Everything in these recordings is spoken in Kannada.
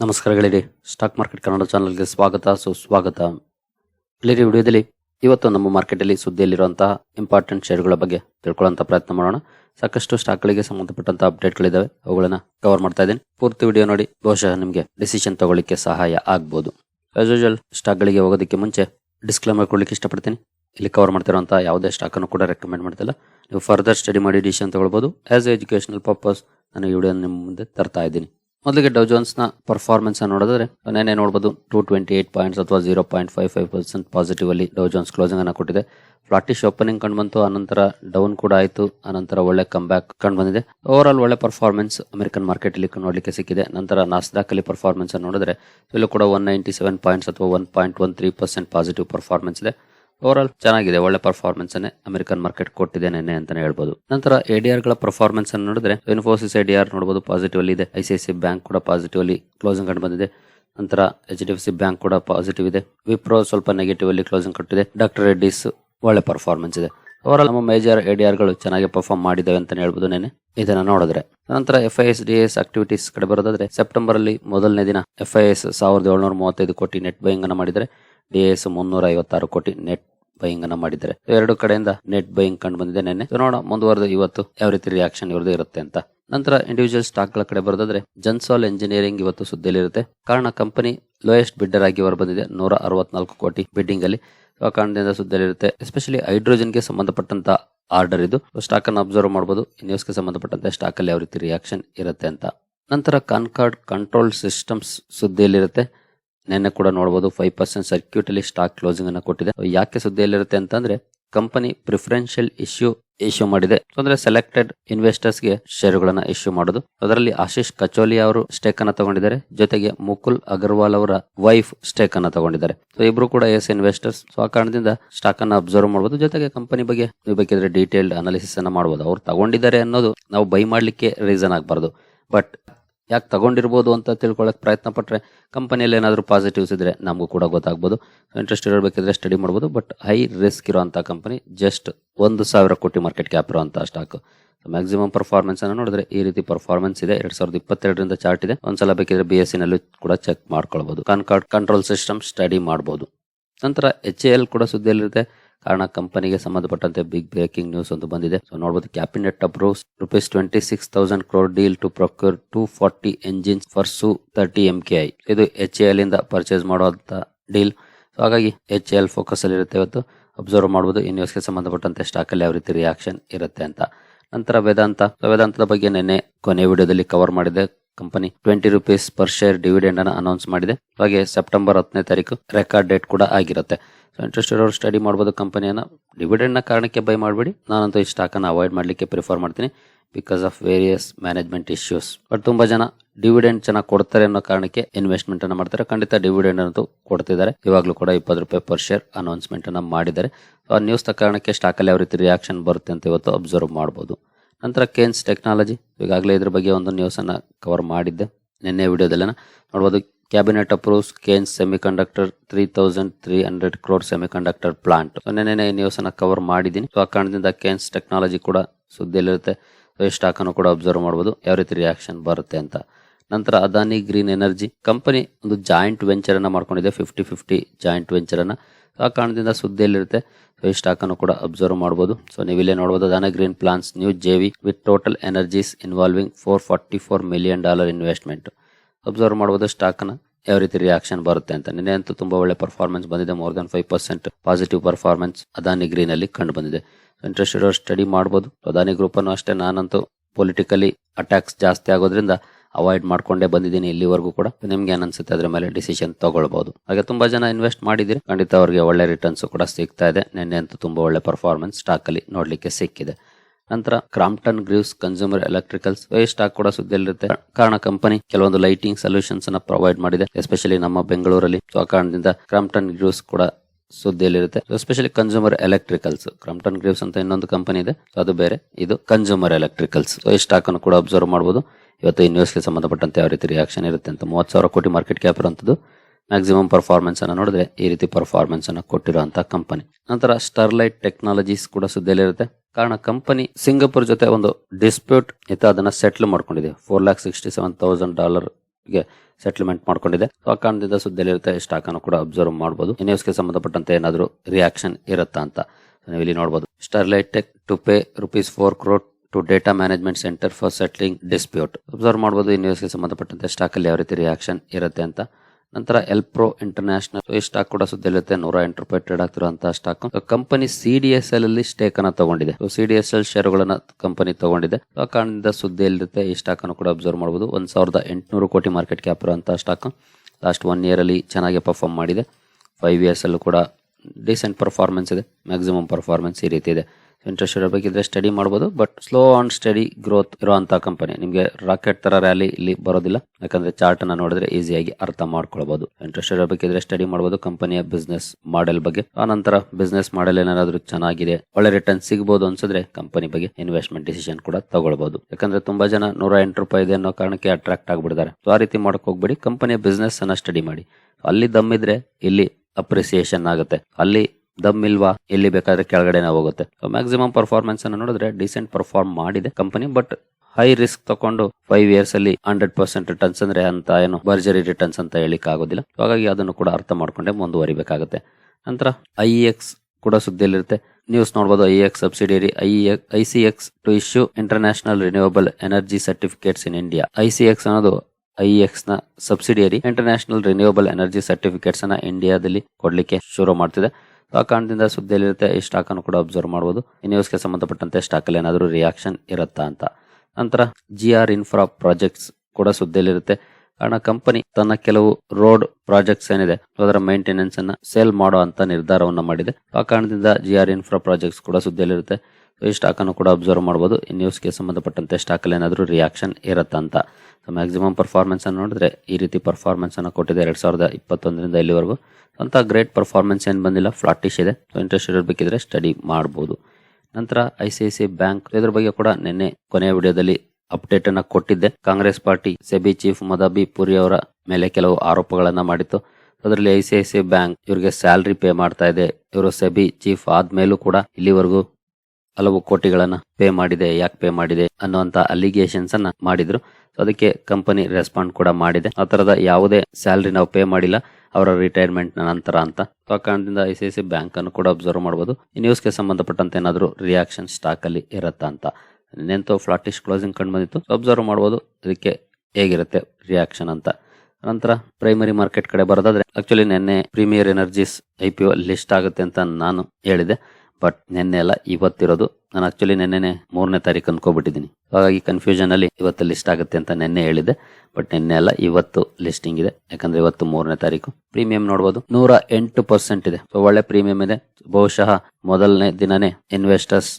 ನಮಸ್ಕಾರಗಳಿರಿ ಸ್ಟಾಕ್ ಮಾರ್ಕೆಟ್ ಕನ್ನಡ ಚಾನಲ್ಗೆ ಸ್ವಾಗತ, ಸುಸ್ವಾಗತ. ಇಲ್ಲಿ ವಿಡಿಯೋದಲ್ಲಿ ಇವತ್ತು ನಮ್ಮ ಮಾರ್ಕೆಟಲ್ಲಿ ಸುದ್ದಿಯಲ್ಲಿರುವಂತಹ ಇಂಪಾರ್ಟೆಂಟ್ ಶೇರ್ಗಳ ಬಗ್ಗೆ ತಿಳ್ಕೊಳ್ಳೋಂಥ ಪ್ರಯತ್ನ ಮಾಡೋಣ. ಸಾಕಷ್ಟು ಸ್ಟಾಕ್ಗಳಿಗೆ ಸಂಬಂಧಪಟ್ಟಂತಹ ಅಪ್ಡೇಟ್ಗಳಿದ್ದಾವೆ ಅವುಗಳನ್ನು ಕವರ್ ಮಾಡ್ತಾ ಇದ್ದೀನಿ. ಪೂರ್ತಿ ವಿಡಿಯೋ ನೋಡಿ, ಬಹುಶಃ ನಿಮಗೆ ಡಿಸಿಷನ್ ತಗೊಳ್ಳಿಕ್ಕೆ ಸಹಾಯ ಆಗ್ಬೋದು. ಆಸ್ ಯೂಶುವಲ್ ಸ್ಟಾಕ್ಗಳಿಗೆ ಹೋಗೋದಕ್ಕೆ ಮುಂಚೆ ಡಿಸ್ಕ್ಲೇಮರ್ ಕೊಡ್ಲಿಕ್ಕೆ ಇಷ್ಟಪಡ್ತೀನಿ. ಇಲ್ಲಿ ಕವರ್ ಮಾಡ್ತಿರುವಂಥ ಯಾವುದೇ ಸ್ಟಾಕನ್ನು ಕೂಡ ರೆಕಮೆಂಡ್ ಮಾಡ್ತಿಲ್ಲ. ನೀವು ಫರ್ದರ್ ಸ್ಟಡಿ ಮಾಡಿ ಡಿಸಿಷನ್ ತಗೊಳ್ಬೋದು. ಆಸ್ ಎ ಎಜುಕೇಶನಲ್ ಪರ್ಪಸ್ ನಾನು ಈ ವಿಡಿಯೋ ನಿಮ್ಮ ಮುಂದೆ ತರ್ತಾ ಇದ್ದೀನಿ. ಮೊದಲಿಗೆ ಡೌ ಜೋನ್ಸ್ನ ಪರ್ಫಾರ್ಮೆನ್ಸ್ ನೋಡಿದ್ರೆ ನೆನೆ ನೋಡಬಹುದು ಟೂ ಟ್ವೆಂಟಿ ಏಟ್ ಪಾಯಿಂಟ್ಸ್ ಅಥವಾ zero point five five percent positive ಅಲ್ಲಿ ಡೌ ಜೋನ್ಸ್ ಕ್ಲೋಸಿಂಗ್ ಅನ್ನು ಕೊಟ್ಟಿದೆ. ಫ್ಲಾಟಿಶ್ ಓಪನಿಂಗ್ ಕಂಡು ಬಂತು ಅನಂತರ ಡೌನ್ ಕೂಡ ಆಯಿತು ಅನಂತರ ಒಳ್ಳೆ ಕಮ್ ಬ್ಯಾಕ್ ಕಂಡು ಬಂದಿದೆ. ಓವರ್ ಆಲ್ ಒಳ್ಳೆ ಪರ್ಫಾರ್ಮೆನ್ಸ್ ಅಮೆರಿಕನ್ ಮಾರ್ಕೆಟ್ ಅಲ್ಲಿ ನೋಡಲಿಕ್ಕೆ ಸಿಕ್ಕಿದೆ. ನಂತರ ನಾಸ್ದಾಕ್ ಅಲ್ಲಿ ಪರ್ಫಾರ್ಮೆನ್ಸ್ ನೋಡಿದ್ರೆ, ಇಲ್ಲೂ ಕೂಡ ಒನ್ ನೈಂಟಿ ಸೆವೆನ್ ಪಾಯಿಂಟ್ಸ್ ಅಥವಾ one point one three percent positive performance ಇದೆ. ಓವರ್ ಆಲ್ ಚೆನ್ನಾಗಿದೆ. ಒಳ್ಳೆ ಪರ್ಫಾರ್ಮೆನ್ಸ್ ಅನ್ನೇ ಅಮೆರಿಕನ್ ಮಾರ್ಕೆಟ್ ಕೊಟ್ಟಿದೆ ನೆನ್ನೆ ಅಂತಾನೆ ಹೇಳ್ಬೋದು. ನಂತರ ಎಡಿಆರ್ಗಳ ಪರ್ಫಾರ್ಮೆನ್ಸ್ ಅನ್ನು ನೋಡಿದ್ರೆ ಇನ್ಫೋಸಿಸ್ ಎಡಿಆರ್ ನೋಡಬಹುದು ಪಾಸಿಟಿವ್ ಅಲ್ಲಿ ಇದೆ. ಐಸಿಐಸಿ ಬ್ಯಾಂಕ್ ಕೂಡ ಪಾಸಿಟಿವ್ ಅಲ್ಲಿ ಕ್ಲೋಸಿಂಗ್ ಕಂಡು ಬಂದಿದೆ. ನಂತರ H D F C bank ಕೂಡ ಪಾಸಿಟಿವ್ ಇದೆ. ವಿಪ್ರೋ ಸ್ವಲ್ಪ ನೆಗೆಟಿವ್ ಅಲ್ಲಿ ಕ್ಲೋಸಿಂಗ್ ಕೊಟ್ಟಿದೆ. ಡಾಕ್ಟರ್ ರೆಡ್ಡಿಸ್ ಒಳ್ಳೆ ಪರ್ಫಾರ್ಮೆನ್ಸ್ ಇದೆ. ಓವರ್ ಆಲ್ ನಮ್ಮ ಮೇಜರ್ ಎಡಿಆರ್ಗಳು ಚೆನ್ನಾಗಿ ಪರ್ಫಾರ್ಮ್ ಮಾಡಿದ್ದಾವೆ ಅಂತ ಹೇಳ್ಬೋದು ನೆನೆ ಇದನ್ನ ನೋಡಿದ್ರೆ. ನಂತರ F I S D S activities ಕಡೆ ಬರೋದಾದ್ರೆ ಸೆಪ್ಟೆಂಬರ್ ಅಲ್ಲಿ ಮೊದಲನೇ ದಿನ ಎಫ್ ಐ ಎಸ್ ಸಾವಿರದ ಏಳ್ನೂರ ಮೂವತ್ತೈದು ಕೋಟಿ ನೆಟ್ ಬೈಯಿಂಗ್ ಅನ್ನು ಮಾಡಿದರೆ ಡಿ ಎಸ್ ಮುನ್ನೂರ ಐವತ್ತಾರು ಕೋಟಿ ನೆಟ್ ಬೈಯಿಂಗ್ ಅನ್ನ ಮಾಡಿದ್ದಾರೆ. ಎರಡು ಕಡೆಯಿಂದ ನೆಟ್ ಬೈಯಿಂಗ್ ಕಂಡು ಬಂದಿದೆ ನೆನ್ನೆ. ನೋಡೋಣ, ಮುಂದುವರೆದ ಇವತ್ತು ಯಾವ ರೀತಿ ರಿಯಾಕ್ಷನ್ ಇವ್ರದ್ದು ಇರುತ್ತೆ ಅಂತ. ನಂತರ ಇಂಡಿವಿಜುವಲ್ ಸ್ಟಾಕ್ಗಳ ಕಡೆ ಬರೋದಾದ್ರೆ ಜನ್ಸಾಲ್ ಎಂಜಿನಿಯರಿಂಗ್ ಇವತ್ತು ಸುದ್ದಿಯಲ್ಲಿರುತ್ತೆ ಕಾರಣ ಕಂಪನಿ ಲೋಯೆಸ್ಟ್ ಬಿಡ್ಡರ್ ಆಗಿ ಹೊರ ಬಂದಿದೆ ನೂರ ಅರವತ್ನಾಲ್ಕು ಕೋಟಿ ಬಿಡ್ಡಿಂಗ್ ಅಲ್ಲಿ. ಆ ಕಾರಣದಿಂದ ಸುದ್ದಿಯಲ್ಲಿರುತ್ತೆ ಎಸ್ಪೆಷಲಿ ಹೈಡ್ರೋಜನ್ಗೆ ಸಂಬಂಧಪಟ್ಟಂತ ಆರ್ಡರ್ ಇದು. ಸ್ಟಾಕ್ ಅನ್ನು ಅಬ್ಸರ್ವ್ ಮಾಡಬಹುದು ನ್ಯೂಸ್ಗೆ ಸಂಬಂಧಪಟ್ಟಂತೆ ಸ್ಟಾಕ್ ಅಲ್ಲಿ ಯಾವ ರೀತಿ ರಿಯಾಕ್ಷನ್ ಇರುತ್ತೆ ಅಂತ. ನಂತರ ಕಾನ್ಕಾರ್ಡ್ ಕಂಟ್ರೋಲ್ ಸಿಸ್ಟಮ್ಸ್ ಸುದ್ದಿಯಲ್ಲಿರುತ್ತೆ ನಿನ್ನೆ ಕೂಡ ನೋಡಬಹುದು ಫೈವ್ ಪರ್ಸೆಂಟ್ ಸರ್ಕ್ಯೂಟ್ ಅಲ್ಲಿ ಸ್ಟಾಕ್ ಕ್ಲೋಸಿಂಗ್ ಅನ್ನು ಕೊಟ್ಟಿದೆ. ಯಾಕೆ ಸುದ್ದಿಯಲ್ಲಿರುತ್ತೆ ಅಂತಂದ್ರೆ ಕಂಪನಿ ಪ್ರಿಫರೆನ್ಷಿಯಲ್ ಇಶ್ಯೂ ಇಶ್ಯೂ ಮಾಡಿದೆ. ಅಂದ್ರೆ ಸೆಲೆಕ್ಟೆಡ್ ಇನ್ವೆಸ್ಟರ್ಸ್ಗೆ ಷೇರುಗಳನ್ನ ಇಶ್ಯೂ ಮಾಡೋದು. ಅದರಲ್ಲಿ ಆಶೀಶ್ ಕಚೋಲಿ ಅವರು ಸ್ಟೇಕ್ ಅನ್ನ ತಗೊಂಡಿದ್ದಾರೆ. ಜೊತೆಗೆ ಮುಕುಲ್ ಅಗರ್ವಾಲ್ ಅವರ ವೈಫ್ ಸ್ಟೇಕ್ ಅನ್ನ ತಗೊಂಡಿದ್ದಾರೆ. ಸೊ ಇಬ್ರು ಕೂಡ ಎಸ್ ಇನ್ವೆಸ್ಟರ್ಸ್ ಸೊ ಆ ಕಾರಣದಿಂದ ಸ್ಟಾಕ್ ಅನ್ನ ಅಬ್ಸರ್ವ್ ಮಾಡಬಹುದು ಜೊತೆಗೆ ಕಂಪನಿ ಬಗ್ಗೆ ನೀವು ಬೇಕಿದ್ರೆ ಡೀಟೇಲ್ಡ್ ಅನಾಲಿಸಿಸ್ ಅನ್ನ ಮಾಡಬಹುದು ಅವ್ರು ತಗೊಂಡಿದ್ದಾರೆ ಅನ್ನೋದು ನಾವು ಬೈ ಮಾಡ್ಲಿಕ್ಕೆ ರೀಸನ್ ಆಗಬಾರ್ದು. ಬಟ್ ಯಾಕೆ ತಗೊಂಡಿರ್ಬೋದು ಅಂತ ತಿಳ್ಕೊಳ್ಳೋಕೆ ಪ್ರಯತ್ನ ಪಟ್ಟರೆ ಕಂಪನಿಯಲ್ಲಿ ಏನಾದರೂ ಪಾಸಿಟಿವ್ಸ್ ಇದ್ದರೆ ನಮಗೂ ಕೂಡ ಗೊತ್ತಾಗ್ಬೋದು. ಇಂಟ್ರೆಸ್ಟ್ ಇರಬೇಕಿದ್ರೆ ಸ್ಟಡಿ ಮಾಡ್ಬೋದು ಬಟ್ ಹೈ ರಿಸ್ಕ್ ಇರುವಂಥ ಕಂಪನಿ ಜಸ್ಟ್ ಒಂದು ಸಾವಿರ ಕೋಟಿ ಮಾರ್ಕೆಟ್ ಕ್ಯಾಪ್ ಇರುವಂಥ ಸ್ಟಾಕ್ ಮ್ಯಾಕ್ಸಿಮಮ್ ಪರ್ಫಾರ್ಮೆನ್ಸ್ ಅನ್ನು ನೋಡಿದ್ರೆ ಈ ರೀತಿ ಪರ್ಫಾರ್ಮೆನ್ಸ್ ಇದೆ. ಎರಡ್ ಸಾವಿರದ ಇಪ್ಪತ್ತೆರಡರಿಂದ ಚಾರ್ಟ್ ಇದೆ. ಒಂದ್ಸಲ ಬೇಕಿದ್ರೆ ಬಿ ಎಸ್ ಸಿನಲ್ಲಿ ಕೂಡ ಚೆಕ್ ಮಾಡ್ಕೊಳ್ಬಹುದು ಕಾನ್ಕಾರ್ಡ್ ಕಂಟ್ರೋಲ್ ಸಿಸ್ಟಮ್ ಸ್ಟಡಿ ಮಾಡಬಹುದು ನಂತರ ಎಚ್ ಎಲ್ ಕೂಡ ಸುದ್ದಿಯಲ್ಲಿರುತ್ತೆ. ಕಾರಣ ಕಂಪನಿಗೆ ಸಂಬಂಧಪಟ್ಟಂತೆ ಬಿಗ್ ಬ್ರೇಕಿಂಗ್ ನ್ಯೂಸ್ ಒಂದು ಬಂದಿದೆ. ಸೊ ನೋಡಬಹುದು cabinet approves rupees twenty six thousand crore deal to procure two forty engine for Su thirty M K I ಇದು ಎಚ್ ಎಲ್ ಇಂದ ಪರ್ಚೇಸ್ ಮಾಡುವಂತ ಡೀಲ್ ಸೊ ಹಾಗಾಗಿ ಎಚ್ ಎಲ್ ಫೋಕಸ್ ಅಲ್ಲಿ ಇರುತ್ತೆ ಇವತ್ತು. ಅಬ್ಸರ್ವ್ ಮಾಡಬಹುದು ಈ ನ್ಯೂಸ್ಗೆ ಸಂಬಂಧಪಟ್ಟಂತೆ ಸ್ಟಾಕ್ ಅಲ್ಲಿ ಯಾವ ರೀತಿ ರಿಯಾಕ್ಷನ್ ಇರುತ್ತೆ ಅಂತ. ನಂತರ ವೇದಾಂತ. ವೇದಾಂತದ ಬಗ್ಗೆ ನಿನ್ನೆ ಕೊನೆ ವಿಡಿಯೋದಲ್ಲಿ ಕವರ್ ಮಾಡಿದೆ. Company twenty rupees per share dividend ಅನ್ನು ಅನೌನ್ಸ್ ಮಾಡಿದೆ. ಹಾಗೆ ಸೆಪ್ಟೆಂಬರ್ ಹತ್ತನೇ ತಾರೀಕು ರೆಕಾರ್ಡ್ ಡೇಟ್ ಕೂಡ ಆಗಿರುತ್ತೆ. ಸೊ ಇಂಟ್ರೆಸ್ಟ್ ಇರೋರು ಸ್ಟಡಿ ಮಾಡ್ಬೋದು ಕಂಪನಿಯನ್ನು ಡಿವಿಡೆಂಡ್ನ ಕಾರಣಕ್ಕೆ ಬೈ ಮಾಡಬೇಡಿ. ನಾನಂತೂ ಈ ಸ್ಟಾಕನ್ನು ಅವಾಯ್ಡ್ ಮಾಡಲಿಕ್ಕೆ ಪ್ರಿಫರ್ ಮಾಡ್ತೀನಿ because of various management issues but ತುಂಬ ಜನ ಡಿವಿಡೆಂಡ್ ಚೆನ್ನಾಗಿ ಕೊಡ್ತಾರೆ ಅನ್ನೋ ಕಾರಣಕ್ಕೆ ಇನ್ವೆಸ್ಟ್ಮೆಂಟ್ ಅನ್ನು ಮಾಡ್ತಾರೆ. ಖಂಡಿತ ಡಿವಿಡೆಂಡ್ ಅಂತೂ ಕೊಡ್ತಿದ್ದಾರೆ. ಇವಾಗಲೂ ಕೂಡ ಇಪ್ಪತ್ತು ರೂಪಾಯಿ ಪರ್ ಶೇರ್ ಅನೌನ್ಸ್ಮೆಂಟ್ ಅನ್ನು ಮಾಡಿದ್ದಾರೆ. ಸೊ ಆ ನ್ಯೂಸ್ ಕಾರಣಕ್ಕೆ ಸ್ಟಾಕ್ ಅಲ್ಲಿ ಯಾವ ರೀತಿ ರಿಯಾಕ್ಷನ್ ಬರುತ್ತೆ ಅಂತ ಇವತ್ತು ಅಬ್ಸರ್ವ್ ಮಾಡ್ಬೋದು. ನಂತರ ಕೇನ್ಸ್ ಟೆಕ್ನಾಲಜಿ ಈಗಾಗಲೇ ಇದ್ರ ಬಗ್ಗೆ ಒಂದು ನ್ಯೂಸ್ ಅನ್ನ ಕವರ್ ಮಾಡಿದ್ದೆ. ನಿನ್ನೆ ವಿಡಿಯೋದಲ್ಲ ನೋಡಬಹುದು cabinet approves Kaynes semiconductor three thousand three hundred crore semiconductor plant ನಿನ್ನೆ ಈ ನ್ಯೂಸ್ ಅನ್ನ ಕವರ್ ಮಾಡಿದ್ದೀನಿ. ಸೊ ಆ ಕಾರಣದಿಂದ ಕೇನ್ಸ್ ಟೆಕ್ನಾಲಜಿ ಕೂಡ ಸುದ್ದಿಯಲ್ಲಿರುತ್ತೆ. ಸೊ ಈ ಸ್ಟಾಕ್ ಅನ್ನು ಕೂಡ ಅಬ್ಸರ್ವ್ ಮಾಡಬಹುದು ಯಾವ ರೀತಿ ರಿಯಾಕ್ಷನ್ ಬರುತ್ತೆ ಅಂತ. ನಂತರ ಅದಾನಿ ಗ್ರೀನ್ ಎನರ್ಜಿ ಕಂಪನಿ ಒಂದು ಜಾಯಿಂಟ್ ವೆಂಚರ್ ಅನ್ನ ಮಾಡ್ಕೊಂಡಿದೆ. ಫಿಫ್ಟಿ ಫಿಫ್ಟಿ ಜಾಯಿಂಟ್ ವೆಂಚರ್ ಅನ್ನ. ಸೊ ಆ ಕಾರಣದಿಂದ ಸುದ್ದಿಯಲ್ಲಿರುತ್ತೆ. ಸೊ ಈ ಸ್ಟಾಕ್ ಅನ್ನು ಕೂಡ ಅಬ್ಸರ್ವ್ ಮಾಡಬಹುದು ಸೊ ನೀವು ಇಲ್ಲೇ ನೋಡಬಹುದು Adani Green plans new JV with total energies involving four forty four million dollar investment observe ಮಾಡಬಹುದು ಸ್ಟಾಕ್ನ ಯಾವ ರೀತಿ ರಿಯಾಕ್ಷನ್ ಬರುತ್ತೆ ಅಂತ. ನಿನ್ನೆ ಅಂತೂ ತುಂಬಾ ಒಳ್ಳೆ ಪರ್ಫಾರ್ಮೆನ್ಸ್ ಬಂದಿದೆ more than five percent positive performance Adani Green ಅಲ್ಲಿ ಕಂಡು ಬಂದಿದೆ. ಇಂಟ್ರೆಸ್ಟ್ ಇರೋರು ಸ್ಟಡಿ ಮಾಡಬಹುದು ಅದಾನಿ ಗ್ರೂಪ್ ಅನ್ನು ಅಷ್ಟೇ, ನಾನಂತೂ ಪೊಲಿಟಿಕಲಿ ಅಟ್ಯಾಕ್ಸ್ ಜಾಸ್ತಿ ಆಗೋದ್ರಿಂದ ಅವಾಯ್ಡ್ ಮಾಡ್ಕೊಂಡೇ ಬಂದಿದ್ದೀನಿ ಇಲ್ಲಿವರೆಗೂ ಕೂಡ. ನಿಮ್ಗೆ ಏನ್ ಅನ್ಸುತ್ತೆ ಅದ್ರ ಮೇಲೆ ಡಿಸಿಷನ್ ತಗೊಳ್ಬಹುದು ಹಾಗೆ ತುಂಬಾ ಜನ ಇನ್ವೆಸ್ಟ್ ಮಾಡಿದ್ರೆ ಖಂಡಿತ ಅವರಿಗೆ ಒಳ್ಳೆ ರಿಟರ್ನ್ಸ್ ಕೂಡ ಸಿಗ್ತಾ ಇದೆ. ನಿನ್ನೆ ಅಂತೂ ತುಂಬಾ ಒಳ್ಳೆ ಪರ್ಫಾರ್ಮೆನ್ಸ್ ಸ್ಟಾಕ್ ಅಲ್ಲಿ ನೋಡ್ಲಿಕ್ಕೆ ಸಿಕ್ಕಿದೆ. ನಂತರ Crompton Greaves consumer electricals stock ಕೂಡ ಸುದ್ದಿಯಲ್ಲಿರುತ್ತೆ. ಕಾರಣ ಕಂಪನಿ ಕೆಲವೊಂದು ಲೈಟಿಂಗ್ ಸೊಲ್ಯೂಷನ್ಸ್ ಅನ್ನ ಪ್ರೊವೈಡ್ ಮಾಡಿದೆ. ಎಸ್ಪೆಷಲಿ ನಮ್ಮ ಬೆಂಗಳೂರಲ್ಲಿ ಸೊ ಆ ಕಾರಣದಿಂದ ಕ್ರಾಂಪ್ಟನ್ ಗ್ರೀವ್ಸ್ ಕೂಡ ಸುದ್ದಿಯಲ್ಲಿರುತ್ತೆ. Especially consumer electricals Crompton Greaves ಅಂತ ಇನ್ನೊಂದು ಕಂಪನಿ ಇದೆ. ಅದು ಬೇರೆ. ಇದು ಕನ್ಸ್ಯೂಮರ್ ಎಲೆಕ್ಟ್ರಿಕಲ್ಸ್ ಸೊ ಈ ಸ್ಟಾಕ್ ಅನ್ನು ಕೂಡ ಅಬ್ಸರ್ವ್ ಮಾಡಬಹುದು ಇವತ್ತು ಈ ನ್ಯೂಸ್ಗೆ ಸಂಬಂಧಪಟ್ಟಂತೆ ಯಾವ ರೀತಿ ರಿಯಾಕ್ಷನ್ ಇರುತ್ತೆ ಅಂತ. ಮೂವತ್ತು ಸಾವಿರ ಕೋಟಿ ಮಾರ್ಕೆಟ್ ಕ್ಯಾಪ್ ಇರುವಂತದ್ದು. ಮ್ಯಾಕ್ಸಿಮಮ್ ಪರ್ಫಾರ್ಮೆನ್ಸ್ ಅನ್ನ ನೋಡಿದ್ರೆ ಈ ರೀತಿ ಪರ್ಫಾರ್ಮೆನ್ಸ್ ಅನ್ನ ಕೊಟ್ಟಿರುವಂತಹ ಕಂಪನಿ ನಂತರ ಸ್ಟರ್ಲೈಟ್ ಟೆಕ್ನಾಲಜೀಸ್ ಕೂಡ ಸುದ್ದಿಯಲ್ಲಿರುತ್ತೆ. ಕಾರಣ ಕಂಪನಿ ಸಿಂಗಾಪುರ್ ಜೊತೆ ಒಂದು ಡಿಸ್ಪ್ಯೂಟ್ ಇತ್ತು. ಅದನ್ನ ಸೆಟ್ಲ್ ಮಾಡ್ಕೊಂಡಿದೆ. Four lakh sixty seven thousand ಡಾಲರ್ಗೆ ಸೆಟ್ಲ್ಮೆಂಟ್ ಮಾಡ್ಕೊಂಡಿದೆ. ಆ ಕಾರಣದಿಂದ ಸುದ್ದಿಯಲ್ಲಿರುತ್ತೆ. ಸ್ಟಾಕ್ ಅನ್ನು ಕೂಡ ಅಬ್ಸರ್ವ್ ಮಾಡಬಹುದು ನ್ಯೂಸ್ಗೆ ಸಂಬಂಧಪಟ್ಟಂತೆ ಏನಾದರೂ ರಿಯಾಕ್ಷನ್ ಇರುತ್ತಾ ಅಂತ ನೀವು ಇಲ್ಲಿ ನೋಡಬಹುದು Sterlite tech to pay rupees four crore to data management center for settling dispute observe ಮಾಡಬಹುದು ಈ ನ್ಯೂಸ್ಗೆ ಸಂಬಂಧಪಟ್ಟಂತೆ ಸ್ಟಾಕ್ ಅಲ್ಲಿ ಯಾವ ರೀತಿ ರಿಯಾಕ್ಷನ್ ಇರುತ್ತೆ ಅಂತ. ನಂತರ ಎಲ್ಪ್ರೋ ಇಂಟರ್ನ್ಯಾಷನಲ್ ಈ ಸ್ಟಾಕ್ ಕೂಡ ಸುದ್ದಿಯಲ್ಲಿರುತ್ತೆ. ನೂರ ಎಂಟು ರೂಪಾಯಿ trade ಆಗ್ತಿರುವಂತಹ stock company C D S L ಅಲ್ಲಿ ಸ್ಟೇಕ್ ಅನ್ನ ತಗೊಂಡಿದೆ. ಸಿ ಡಿ ಎಸ್ ಎಲ್ ಶೇರುಗಳನ್ನ ಕಂಪನಿ ತಗೊಂಡಿದೆ. ಆ ಕಾರಣದಿಂದ ಸುದ್ದಿಯಲ್ಲಿರುತ್ತೆ, ಈ ಸ್ಟಾಕ್ ಅನ್ನು ಕೂಡ ಅಬ್ಸರ್ವ್ ಮಾಡಬಹುದು ಒಂದ್ ಸಾವಿರದ ಎಂಟುನೂರು ಕೋಟಿ ಮಾರ್ಕೆಟ್ ಕ್ಯಾಪ್ ಇರುವಂತಹ ಸ್ಟಾಕ್ ಲಾಸ್ಟ್ ಒನ್ ಇಯರ್ ಅಲ್ಲಿ ಚೆನ್ನಾಗಿ ಪರ್ಫಾರ್ಮ್ ಮಾಡಿದೆ. ಫೈವ್ ಇಯರ್ಸ್ ಅಲ್ಲೂ ಕೂಡ ಡಿಸೆಂಟ್ ಪರ್ಫಾರ್ಮೆನ್ಸ್ ಇದೆ. ಮ್ಯಾಕ್ಸಿಮಮ್ ಪರ್ಫಾರ್ಮೆನ್ಸ್ ಈ ರೀತಿ ಇದೆ. ಇಂಟ್ರೆಸ್ಟ್ ಇರಬೇಕಿದ್ರೆ ಸ್ಟಡಿ ಮಾಡ್ಬೋದು but slow and steady growth ಇರುವಂತ ಕಂಪನಿ ನಿಮಗೆ ರಾಕೆಟ್ ತರ ರ್ಯಾಲಿ ಇಲ್ಲಿ ಬರೋದಿಲ್ಲ. ಯಾಕಂದ್ರೆ ಚಾರ್ಟ್ ಅನ್ನ ನೋಡಿದ್ರೆ ಈಸಿಯಾಗಿ ಅರ್ಥ ಮಾಡ್ಕೊಳ್ಬಹುದು ಇಂಟ್ರೆಸ್ಟ್ ಇರಬೇಕಿದ್ರೆ ಸ್ಟಡಿ ಮಾಡಬಹುದು ಕಂಪನಿಯ ಬಿಸ್ನೆಸ್ ಮಾಡೆಲ್ ಬಗ್ಗೆ. ಆ ನಂತರ ಬಿಸ್ನೆಸ್ ಮಾಡೆಲ್ ಏನಾದ್ರೂ ಚೆನ್ನಾಗಿದೆ, ಒಳ್ಳೆ ರಿಟರ್ನ್ ಸಿಗಬಹುದು ಅನ್ಸಿದ್ರೆ ಕಂಪನಿ ಬಗ್ಗೆ ಇನ್ವೆಸ್ಟ್ಮೆಂಟ್ ಡಿಸಿಷನ್ ಕೂಡ ತಗೊಳ್ಬಹುದು ಯಾಕಂದ್ರೆ ತುಂಬಾ ಜನ ನೂರ ಎಂಟು ರೂಪಾಯಿ ಇದೆ ಅನ್ನೋ ಕಾರಣಕ್ಕೆ ಅಟ್ರಾಕ್ಟ್ ಆಗ್ಬಿಡ್ತಾರೆ ಸೊ ಆ ರೀತಿ ಮಾಡಕ್ ಹೋಗ್ಬೇಡಿ ಕಂಪನಿಯ ಬಿಸ್ನೆಸ್ ಅನ್ನ ಸ್ಟಡಿ ಮಾಡಿ. ಅಲ್ಲಿ ದಮ್ಮಿದ್ರೆ ಇಲ್ಲಿ ಅಪ್ರಿಸಿಯೇಷನ್ ಆಗುತ್ತೆ. ಅಲ್ಲಿ ದಮ್ ಇಲ್ವಾ? ಎಲ್ಲಿ ಬೇಕಾದ್ರೆ ಕೆಳಗಡೆನೇ ಹೋಗುತ್ತೆ. ಮ್ಯಾಕ್ಸಿಮಮ್ ಪರ್ಫಾರ್ಮೆನ್ಸ್ ಅನ್ನು ನೋಡಿದ್ರೆ ಡಿಸೆಂಟ್ ಪರ್ಫಾರ್ಮ್ ಮಾಡಿದೆ ಕಂಪನಿ ಬಟ್ ಹೈ ರಿಸ್ಕ್ ತಕೊಂಡು ಫೈವ್ ಇಯರ್ಸ್ ಅಲ್ಲಿ ಹಂಡ್ರೆಡ್ ಪರ್ಸೆಂಟ್ ರಿಟರ್ನ್ಸ್ ಅಂದ್ರೆ ಅಂತ ಏನು ಭರ್ಜರಿ ರಿಟರ್ನ್ಸ್ ಅಂತ ಹೇಳಿಕ್ ಆಗೋದಿಲ್ಲ. ಹಾಗಾಗಿ ಅದನ್ನು ಕೂಡ ಅರ್ಥ ಮಾಡ್ಕೊಂಡೆ ಮುಂದುವರಿಬೇಕಾಗುತ್ತೆ. ನಂತರ ಐ ಎಕ್ಸ್ ಕೂಡ ಸುದ್ದಿಯಲ್ಲಿರುತ್ತೆ. ನ್ಯೂಸ್ ನೋಡಬಹುದು I X subsidiary I C X to issue international renewable energy certificates in India I C X ಅನ್ನೋದು ಐ ಎಕ್ಸ್ನ subsidiary international renewable energy certificates ಅನ್ನ ಇಂಡಿಯಾದಲ್ಲಿ ಕೊಡ್ಲಿಕ್ಕೆ ಶುರು ಮಾಡ್ತಿದೆ. ಆ ಕಾರಣದಿಂದ ಸುದ್ದಿಯಲ್ಲಿರುತ್ತೆ, ಈ ಸ್ಟಾಕ್ ಅನ್ನು ಕೂಡ ಅಬ್ಸರ್ವ್ ಮಾಡಬಹುದು ಈ ನ್ಯೂಸ್ಗೆ ಸಂಬಂಧಪಟ್ಟಂತೆ ಸ್ಟಾಕ್ ಅಲ್ಲಿ ಏನಾದರೂ ರಿಯಾಕ್ಷನ್ ಇರುತ್ತಾ ಅಂತ. ನಂತರ ಜಿ ಆರ್ ಇನ್ಫ್ರಾ ಪ್ರಾಜೆಕ್ಟ್ಸ್ ಕೂಡ ಸುದ್ದಿಯಲ್ಲಿರುತ್ತೆ. ಕಾರಣ ಕಂಪನಿ ತನ್ನ ಕೆಲವು ರೋಡ್ ಪ್ರಾಜೆಕ್ಟ್ಸ್ ಏನಿದೆ, ಅದರ ಮೇಂಟೆನೆನ್ಸ್ ಅನ್ನ ಸೇಲ್ ಮಾಡೋ ಅಂತ ನಿರ್ಧಾರವನ್ನು ಮಾಡಿದೆ. ಆ ಕಾರಣದಿಂದ ಜಿ ಆರ್ ಇನ್ಫ್ರಾ ಪ್ರಾಜೆಕ್ಟ್ಸ್ ಕೂಡ ಸುದ್ದಿಯಲ್ಲಿರುತ್ತೆ. ಈ ಸ್ಟಾಕ್ ಅನ್ನು ಕೂಡ ಅಬ್ಸರ್ವ್ ಮಾಡಬಹುದು ಈ ನ್ಯೂಸ್ಗೆ ಸಂಬಂಧಪಟ್ಟಂತೆ ಸ್ಟಾಕ್ ಅಲ್ಲಿ ಏನಾದರೂ ರಿಯಾಕ್ಷನ್ ಇರುತ್ತಾ ಅಂತ. ಮ್ಯಾಕ್ಸಿಮಮ್ ಪರ್ಫಾರ್ಮೆನ್ಸನ್ನು ನೋಡಿದ್ರೆ ಈ ರೀತಿ ಪರ್ಫಾರ್ಮೆನ್ಸನ್ನು ಕೊಟ್ಟಿದೆ ಎರಡು ಸಾವಿರದ ಇಪ್ಪತ್ತೊಂದರಿಂದ ಇಲ್ಲಿವರೆಗೂ. ಅಂತ ಗ್ರೇಟ್ ಪರ್ಫಾರ್ಮೆನ್ಸ್ ಏನು ಬಂದಿಲ್ಲ ಫ್ಲಾಟಿಶ್ ಇದೆ. ಸೊ ಇಂಟ್ರೆಸ್ಟ್ ಇರಬೇಕಿದ್ರೆ ಸ್ಟಡಿ ಮಾಡಬಹುದು ನಂತರ I C I C bank ಇದ್ರ ಬಗ್ಗೆ ಕೂಡ ನಿನ್ನೆ ಕೊನೆಯ ವಿಡಿಯೋದಲ್ಲಿ ಅಪ್ಡೇಟ್ ಅನ್ನ ಕೊಟ್ಟಿದ್ದೆ. ಕಾಂಗ್ರೆಸ್ ಪಾರ್ಟಿ ಸೆಬಿ ಚೀಫ್ ಮದಬಿ ಪುರಿ ಅವರ ಮೇಲೆ ಕೆಲವು ಆರೋಪಗಳನ್ನ ಮಾಡಿತ್ತು. ಅದರಲ್ಲಿ I C I C bank ಇವರಿಗೆ ಸ್ಯಾಲರಿ ಪೇ ಮಾಡ್ತಾ ಇದೆ. ಇವರು ಸೆಬಿ ಚೀಫ್ ಆದ್ಮೇಲೂ ಕೂಡ ಇಲ್ಲಿವರೆಗೂ ಹಲವು ಕೋಟಿಗಳನ್ನ ಪೇ ಮಾಡಿದೆ, ಯಾಕೆ ಪೇ ಮಾಡಿದೆ ಅನ್ನುವಂತ ಅಲಿಗೇಷನ್ಸ್ ಅನ್ನ ಮಾಡಿದ್ರು. ಸೊ ಅದಕ್ಕೆ ಕಂಪನಿ ರೆಸ್ಪಾಂಡ್ ಕೂಡ ಮಾಡಿದೆ. ಆ ತರದ ಯಾವುದೇ ಸ್ಯಾಲರಿ ನಾವು ಪೇ ಮಾಡಿಲ್ಲ, ಅವರ ರಿಟೈರ್ಮೆಂಟ್ ನಂತರ ಅಂತ. ಆ ಕಾರಣದಿಂದ I C I C bank ಅನ್ನು ಕೂಡ ಅಬ್ಸರ್ವ್ ಮಾಡಬಹುದು ಈ ನ್ಯೂಸ್ಗೆ ಸಂಬಂಧಪಟ್ಟಂತೆ ಏನಾದರೂ ರಿಯಾಕ್ಷನ್ ಸ್ಟಾಕ್ ಅಲ್ಲಿ ಇರುತ್ತಾ ಅಂತ. ನೆಂತೋ ಫ್ಲಾಟಿಶ್ ಕ್ಲೋಸಿಂಗ್ ಕಂಡು ಬಂದಿತ್ತು. ಅಬ್ಸರ್ವ್ ಮಾಡಬಹುದು ಅದಕ್ಕೆ ಹೇಗಿರುತ್ತೆ ರಿಯಾಕ್ಷನ್ ಅಂತ. ನಂತರ ಪ್ರೈಮರಿ ಮಾರ್ಕೆಟ್ ಕಡೆ ಬರೋದಾದ್ರೆ ಆಕ್ಚುಲಿ ನಿನ್ನೆ Premier Energies I P O list ಆಗುತ್ತೆ ಅಂತ ನಾನು ಹೇಳಿದೆ. ಬಟ್ ನಿನ್ನೆ ಅಲ್ಲ, ಇವತ್ತಿರೋದು. ನಾನು ಆಕ್ಚುಲಿ ನಿನ್ನೆ ಮೂರನೇ ತಾರೀಕು ಅನ್ಕೋಬಿಟ್ಟಿದ್ದೀನಿ. ಹಾಗಾಗಿ ಕನ್ಫ್ಯೂಷನ್ ಅಲ್ಲಿ ಇವತ್ತು ಲಿಸ್ಟ್ ಆಗುತ್ತೆ ಅಂತ ನಿನ್ನೆ ಹೇಳಿದೆ ಬಟ್ ನಿನ್ನೆ ಅಲ್ಲ, ಇವತ್ತು ಲಿಸ್ಟಿಂಗ್ ಇದೆ. ಯಾಕಂದ್ರೆ ಇವತ್ತು ಮೂರನೇ ತಾರೀಕು ಪ್ರೀಮಿಯಂ ನೋಡಬಹುದು ನೂರ ಎಂಟು ಪರ್ಸೆಂಟ್ ಇದೆ. ಸೊ ಒಳ್ಳೆ ಪ್ರೀಮಿಯಂ ಇದೆ. ಬಹುಶಃ ಮೊದಲನೇ ದಿನನೇ ಇನ್ವೆಸ್ಟರ್ಸ್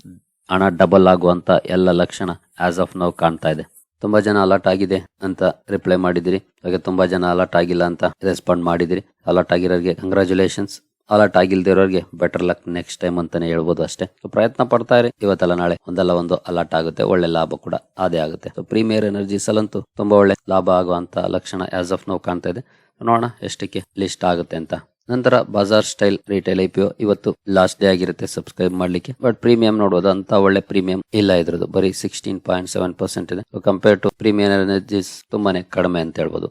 ಹಣ ಡಬಲ್ ಆಗುವಂತ ಎಲ್ಲ ಲಕ್ಷಣ ಆಸ್ ಆಫ್ ನಾವು ಕಾಣ್ತಾ ಇದೆ. ತುಂಬಾ ಜನ ಅಲರ್ಟ್ ಆಗಿದೆ ಅಂತ ರಿಪ್ಲೈ ಮಾಡಿದಿರಿ ಹಾಗೆ ತುಂಬಾ ಜನ ಅಲರ್ಟ್ ಆಗಿಲ್ಲ ಅಂತ ರೆಸ್ಪಾಂಡ್ ಮಾಡಿದಿರಿ ಅಲರ್ಟ್ ಆಗಿರೋರಿಗೆ ಕಂಗ್ರಾಚುಲೇಷನ್ಸ್ ಅಲರ್ಟ್ ಆಗಿಲ್ದಿರೋರಿಗೆ ಬೆಟರ್ ಲಕ್ ನೆಕ್ಸ್ಟ್ ಟೈಮ್ ಅಂತಾನೆ ಹೇಳ್ಬೋದು ಅಷ್ಟೇ. ಪ್ರಯತ್ನ ಪಡ್ತಾ ಇರಿ. ಇವತ್ತಲ್ಲ ನಾಳೆ ಒಂದಲ್ಲ ಒಂದು ಅಲರ್ಟ್ ಆಗುತ್ತೆ. ಒಳ್ಳೆ ಲಾಭ ಕೂಡ ಅದೇ ಆಗುತ್ತೆ. ಪ್ರೀಮಿಯರ್ ಎನರ್ಜಿ ಸಲಂತೂ ತುಂಬಾ ಒಳ್ಳೆ ಲಾಭ ಆಗುವಂತ ಲಕ್ಷಣ ಆಸ್ ಆಫ್ ನಾವು ಕಾಣ್ತಾ ಇದೆ. ನೋಡೋಣ ಎಷ್ಟಕ್ಕೆ ಲಿಸ್ಟ್ ಆಗುತ್ತೆ ಅಂತ. ನಂತರ ಬಜಾರ್ ಸ್ಟೈಲ್ ರಿಟೇಲ್ ಐ ಇವತ್ತು ಲಾಸ್ಟ್ ಡೇ ಆಗಿರುತ್ತೆ. ಸಬ್ಸ್ಕ್ರೈಬ್ ಮಾಡ್ಲಿಕ್ಕೆ. ಬಟ್ ಪ್ರೀಮಿಯಂ ನೋಡೋದು ಅಂತ ಒಳ್ಳೆ ಪ್ರೀಮಿಯಂ ಇಲ್ಲ ಇದ್ರದ್ದು. ಬರೀ ಸಿಕ್ಸ್ಟೀನ್ ಪಾಯಿಂಟ್ ಸೆವೆನ್ ಪರ್ಸೆಂಟ್ ಇದೆ. ಕಂಪೇರ್ ಟು ಪ್ರೀಮಿಯಂ ಎನರ್ಜೀಸ್ ತುಂಬಾನೇ ಕಡಿಮೆ ಅಂತ ಹೇಳ್ಬೋದು.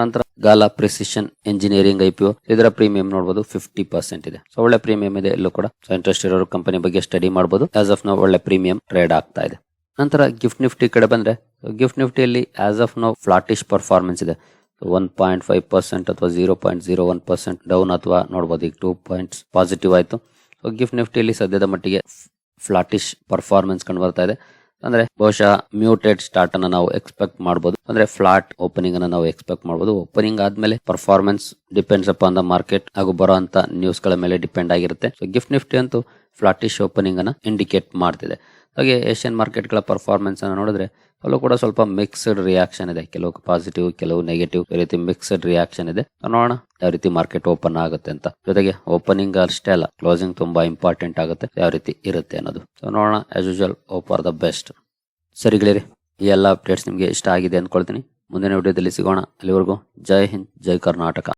ನಂತರ ಗಾಲಾ ಪ್ರಿಸಿಷನ್ ಇಂಜಿನಿಯರಿಂಗ್ ಐ ಇದರ ಪ್ರೀಮಿಯಂ ನೋಡಬಹುದು ಫಿಫ್ಟಿ ಪರ್ಸೆಂಟ್ ಇದೆ. ಸೊ ಒಳ್ಳೆ ಪ್ರೀಮಿಯಂ ಇದೆ. ಎಲ್ಲೂ ಕೂಡ ಸೊ ಇಂಟ್ರೆಸ್ಟ್ ಇರೋರು ಕಂಪನಿ ಬಗ್ಗೆ ಸ್ಟಡಿ ಮಾಡಬಹುದು ಆಸ್ ಆಫ್ ನಾವು ಒಳ್ಳೆ ಪ್ರೀಮಿಯಂ ಟ್ರೇಡ್ ಆಗ್ತಾ ಇದೆ. ನಂತರ ಗಿಫ್ಟ್ ನಿಫ್ಟಿ ಕಡೆ ಬಂದ್ರೆ ಗಿಫ್ಟ್ ನಿಫ್ಟಿಯಲ್ಲಿ ಆಸ್ ಆಫ್ ನಾವು ಫ್ಲಾಟಿಶ್ ಪರ್ಫಾರ್ಮೆನ್ಸ್ ಇದೆ. ಒನ್ ಪಾಯಿಂಟ್ ಫೈವ್ ಪರ್ಸೆಂಟ್ ಅಥವಾ zero point zero one percent down ಅಥವಾ ನೋಡಬಹುದು ಈಗ ಟೂ ಪಾಯಿಂಟ್ಸ್ ಪಾಸಿಟಿವ್ ಆಯಿತು. ಸೊ ಗಿಫ್ಟ್ ನಿಫ್ಟಿಯಲ್ಲಿ ಸದ್ಯದ ಮಟ್ಟಿಗೆ ಫ್ಲಾಟಿಶ್ ಪರ್ಫಾರ್ಮೆನ್ಸ್ ಕಂಡು ಬರ್ತಾ ಇದೆ. ಅಂದ್ರೆ ಬಹುಶಃ ಮ್ಯೂಟೆಡ್ ಸ್ಟಾರ್ಟ್ ಅನ್ನ ನಾವು ಎಕ್ಸ್ಪೆಕ್ಟ್ ಮಾಡಬಹುದು ಅಂದ್ರೆ ಫ್ಲಾಟ್ ಓಪನಿಂಗ್ ಅನ್ನ ನಾವು ಎಕ್ಸ್ಪೆಕ್ಟ್ ಮಾಡಬಹುದು ಓಪನಿಂಗ್ ಆದ್ಮೇಲೆ performance depends upon the market ಹಾಗೂ ಬರೋ ಅಂತ ನ್ಯೂಸ್ಗಳ ಮೇಲೆ ಡಿಪೆಂಡ್ ಆಗಿರುತ್ತೆ. ಸೊ ಗಿಫ್ಟ್ ನಿಫ್ಟಿ ಅಂತೂ ಫ್ಲಾಟಿಶ್ ಓಪನಿಂಗ್ ಅನ್ನ ಇಂಡಿಕೇಟ್ ಮಾಡ್ತಿದೆ. ಹಾಗೆ ಏಷ್ಯನ್ ಮಾರ್ಕೆಟ್ಗಳ ಪರ್ಫಾರ್ಮೆನ್ಸ್ ಅನ್ನು ನೋಡಿದ್ರೆ ಅಲ್ಲೂ ಕೂಡ ಸ್ವಲ್ಪ ಮಿಕ್ಸ್ಡ್ ರಿಯಾಕ್ಷನ್ ಇದೆ. ಕೆಲವು ಪಾಸಿಟಿವ್ ಕೆಲವು ನೆಗೆಟಿವ್ ಈ ರೀತಿ ಮಿಕ್ಸ್ಡ್ ರಿಯಾಕ್ಷನ್ ಇದೆ. ನೋಡೋಣ ಯಾವ ರೀತಿ ಮಾರ್ಕೆಟ್ ಓಪನ್ ಆಗುತ್ತೆ ಅಂತ. ಜೊತೆಗೆ ಓಪನಿಂಗ್ ಅಷ್ಟೇ ಅಲ್ಲ ಕ್ಲೋಸಿಂಗ್ ತುಂಬಾ ಇಂಪಾರ್ಟೆಂಟ್ ಆಗುತ್ತೆ. ಯಾವ ರೀತಿ ಇರುತ್ತೆ ಅನ್ನೋದು. ನೋಡೋಣ as usual are the best ಸರಿ ಗೆಳೆಯರಿ, ಈ ಎಲ್ಲ ಅಪ್ಡೇಟ್ಸ್ ನಿಮಗೆ ಇಷ್ಟ ಆಗಿದೆ ಅಂದ್ಕೊಳ್ತೀನಿ ಮುಂದಿನ ವಿಡಿಯೋದಲ್ಲಿ ಸಿಗೋಣ. ಅಲ್ಲಿವರೆಗೂ ಜೈ ಹಿಂದ್, ಜೈ ಕರ್ನಾಟಕ.